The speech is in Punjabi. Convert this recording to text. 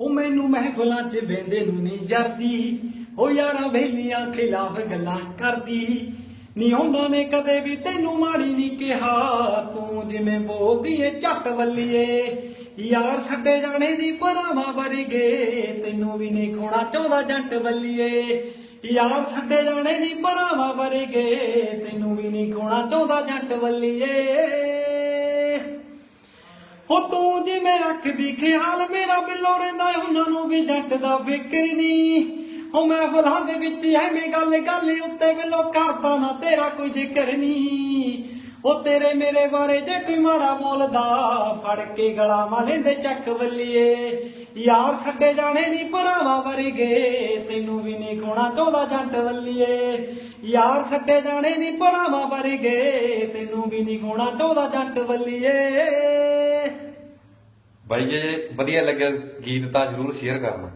ਉਹ ਮੈਨੂੰ ਮਹਿਫਲਾਂ 'ਚ ਬੈੰਦੇ ਨੂੰ ਨਹੀਂ ਜਰਦੀ। ਉਹ ਯਾਰਾਂ ਵੇਲੀਆਂ ਖਿਲਾਫ ਗੱਲਾਂ ਕਰਦੀ। ਨੀ ਉਹਨਾਂ ਨੇ ਕਦੇ ਵੀ ਤੈਨੂੰ ਮਾੜੀ ਨਹੀਂ ਕਿਹਾ। ਤੂੰ ਜਿਵੇਂ ਬੋਲਦੀ ਏ ਝੱਟ ਵੱਲੀਏ। ਯਾਰ ਛੱਡੇ ਜਾਣੇ ਦੀ ਪਰਾਵਾਂ ਵਰਗੇ। ਤੈਨੂੰ ਵੀ ਨਹੀਂ ਖੋਣਾ ਚਾਹੁੰਦਾ ਜੱਟ ਵੱਲੀਏ। ਯਾਰ ਛੱਡੇ ਜਾਣੇ ਦੀ ਪਰਾਵਾਂ ਵਰਗੇ। ਤੈਨੂੰ ਵੀ ਨਹੀਂ ਖੋਣਾ ਚਾਹੁੰਦਾ ਜੱਟ ਵੱਲੀਏ। ਉਹ ਤੂੰ ਜਿਵੇਂ ਰੱਖਦੀ ਖਿਆਲ, ਮੇਰਾ ਬਿੱਲੋ ਰਹਿੰਦਾ ਉਹਨਾਂ ਨੂੰ ਵੀ ਜੱਟ ਦਾ ਫਿਕਰ ਨਹੀਂ। ਉਹ ਮੈਂ ਫੁੱਲਾਂ ਦੇ ਵਿੱਚ ਐਵੇਂ ਗੱਲ ਗੱਲ ਉੱਤੇ ਬਿੱਲੋ ਕਰਦਾ ਨਾ ਤੇਰਾ ਕੋਈ ਜ਼ਿਕਰ ਨਹੀਂ। ਉਹ ਤੇਰੇ ਮੇਰੇ ਬਾਰੇ ਜੇ ਕੋਈ ਮਾੜਾ ਬੋਲਦਾ, ਫੜ ਕੇ ਗਲਾ ਮਾਲੇ ਦੇ ਚੱਕ ਵੱਲੀਏ। ਯਾਰ ਛੱਡੇ ਜਾਣੇ ਨਹੀਂ ਭਰਾਵਾਂ ਵਰਗੇ, ਤੈਨੂੰ ਵੀ ਨਹੀਂ ਖੋਣਾ ਚਾਹੁੰਦਾ ਜੱਟ ਵੱਲੀਏ। ਯਾਰ ਛੱਡੇ ਜਾਣੇ ਨਹੀਂ ਭਰਾਵਾਂ ਵਰਗੇ, ਤੈਨੂੰ ਵੀ ਨਹੀਂ ਖੋਣਾ ਚਾਹੁੰਦਾ ਜੱਟ ਵੱਲੀਏ। ਬਾਈ ਜੇ ਵਧੀਆ ਲੱਗਿਆ ਗੀਤ ਤਾਂ ਜਰੂਰ ਸ਼ੇਅਰ ਕਰਨਾ।